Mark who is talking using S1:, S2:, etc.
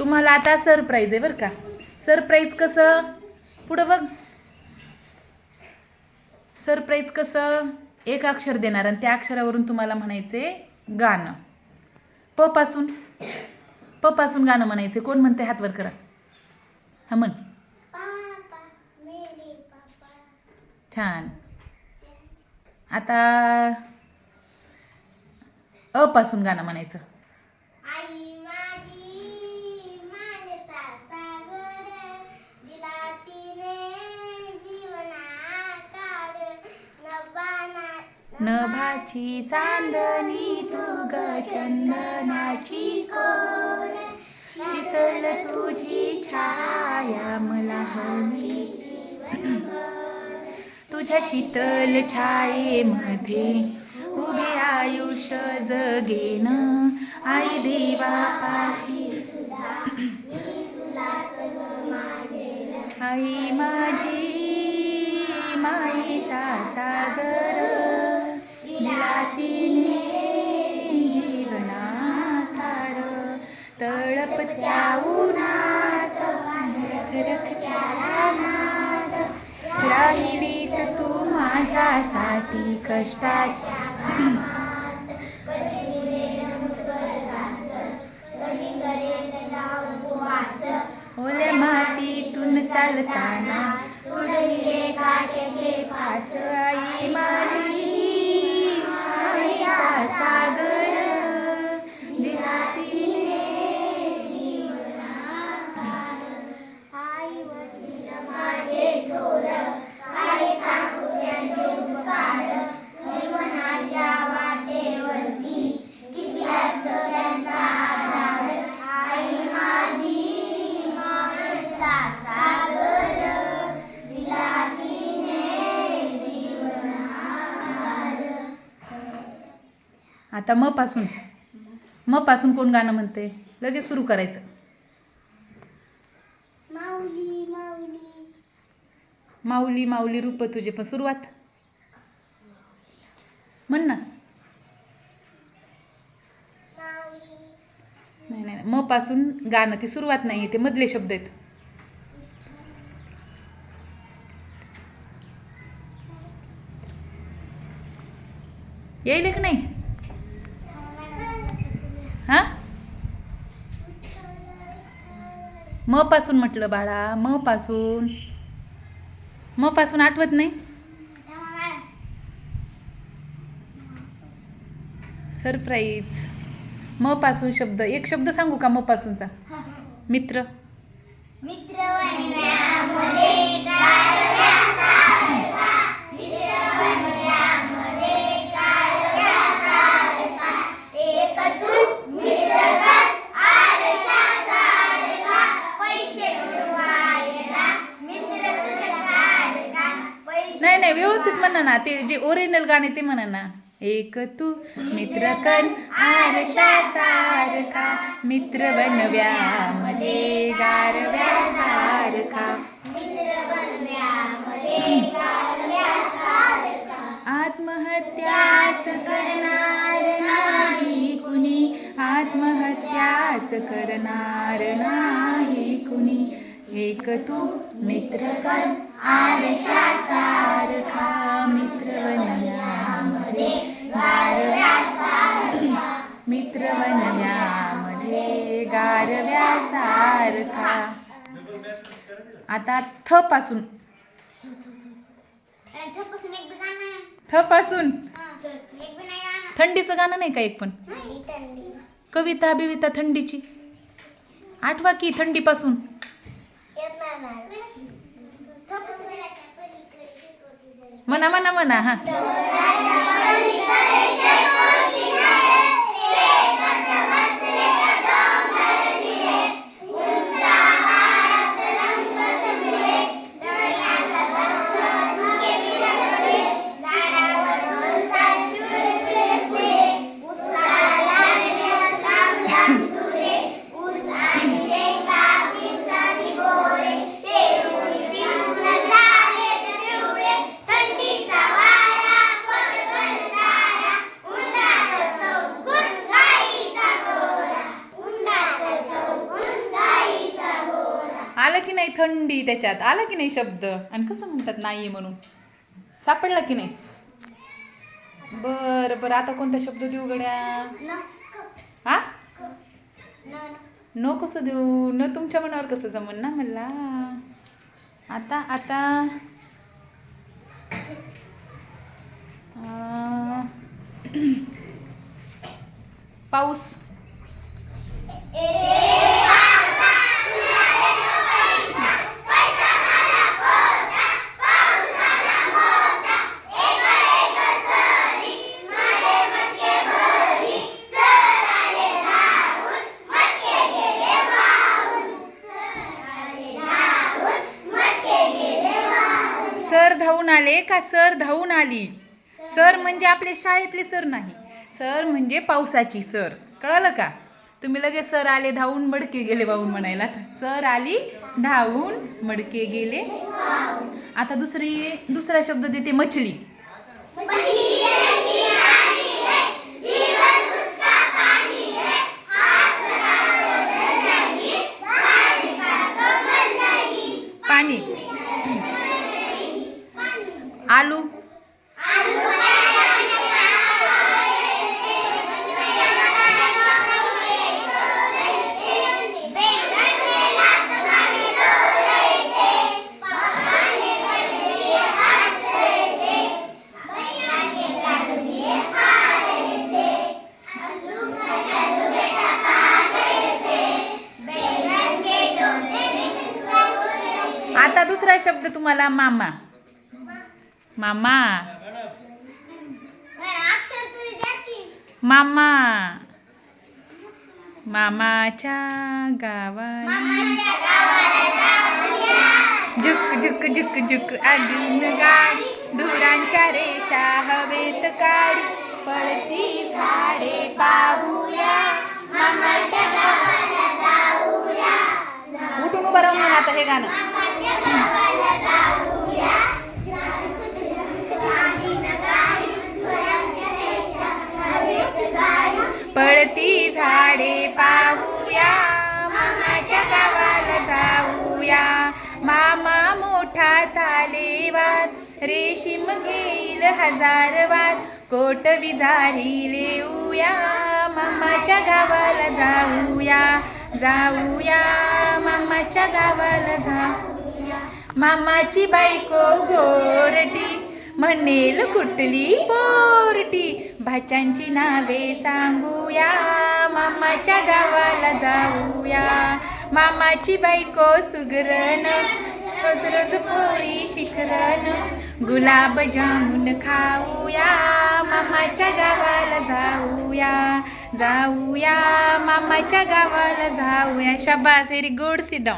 S1: तुम्हाला आता सरप्राईज आहे बरं का. सरप्राईज कसं? पुढं बघ. सरप्राईज कसं? एक अक्षर देणार आणि त्या अक्षरावरून तुम्हाला म्हणायचे गाणं. प पासून. प पासून गाणं म्हणायचे कोण म्हणते हातवर करा. हा म्हण छान. आता अ पासून गाणं म्हणायचं. नभाची चांदणी तू ग चंदनाची कोण? शीतल तुझी छाया मला हवी. तुझ्या शीतल छायेमध्ये उभे आयुष्य जगेन. आई देवापाशी आई माझी माईचा सागर तळपत्या उन्हात रखरखत्या रानात. राहिलीस तू माझ्यासाठी कष्टाच्या ओल्या मातीतून चालताना तुडविले काट्याचे फास आई माझी आता म पासून म पासून कोण गाणं म्हणते लगेच सुरू करायचं.
S2: माऊली माऊली.
S1: माऊली माऊली रूप तुझे पण सुरुवात. म्हण ना. नाही नाही. म पासून गाणं ती सुरुवात नाही ते मधले शब्द आहेत. येईल की नाही हा म पासून म्हटलं बाळा म पासून. म पासून आठवत नाही? सरप्राईज म पासून शब्द. एक शब्द सांगू का म पासूनचा? मित्र.
S2: मित्र
S1: म्हणा ते जे ओरिजिनल गाणे ते म्हणा ना. एक तू मित्र कण आरशासारखा मित्र बनव्या
S2: मध्ये गारव्या सारखा.
S1: आत्महत्याच करणार नाही कुणी आत्महत्याच करणार नाही कुणी. एक तू मित्र कर आरशासारखा गारव्यासारखा गारव्यासारखा. आता थ पासून. थ पासून
S2: हा.
S1: थंडीचं गाणं नाही का एक पण?
S2: नाही, थंडी.
S1: कविता बिविता थंडीची. आठवा की थंडीपासून.
S2: शेकोटी झाली.
S1: म्हणा म्हणा आलं की नाही थंडी त्याच्यात? आला की नाही शब्द? आणि कसं म्हणतात नाही म्हणून? सापडला की नाही? बरं बरं. आता कोणता शब्द देऊ गड्या? हा? न कसं देऊ? न तुमच्या मनावर कसं जमन ना मला आता आता. पाऊस. आले का सर धावून आली? सर म्हणजे आपले शाळेतले सर नाही. सर म्हणजे पावसाची सर. कळलं का? तुम्ही लगेच सर आले धावून मडके गेले वाहून म्हणायला. सर आली धावून मडके गेले. आता दुसरी दुसरा शब्द देते मछली. पाणी आलू? आता दुसरा शब्द तुम्हाला मामा. मामा. मामा. मामाच्या गावाला. जुक जुक जुक जुक अजून गाडी. धुरांच्या रेषा हवेत काढी पळती झाडे पाहूया. उठून उभं राहून आता हे गाणं. झाडे पाहूया. मामाच्या गावाला जाऊया. मामा मोठा थालेवाद रेशीम घेईल हजार वार. कोट विजारी लेऊया. मामाच्या गावाला जाऊया. जाऊया. मामाच्या गावाला जाऊया. मामाची बायको गोरटी म्हणेल कुठली पोरटी? भाच्यांची नावे सांगूया. मामाच्या गावाला जाऊया. मामाची बायको सुगरण. रोज रोज पोळी शिखरण. गुलाब जामुन खाऊया. मामाच्या गावाला जाऊया. जाऊया. मामाच्या गावाला जाऊया. शाबास व्हेरी गुड सिट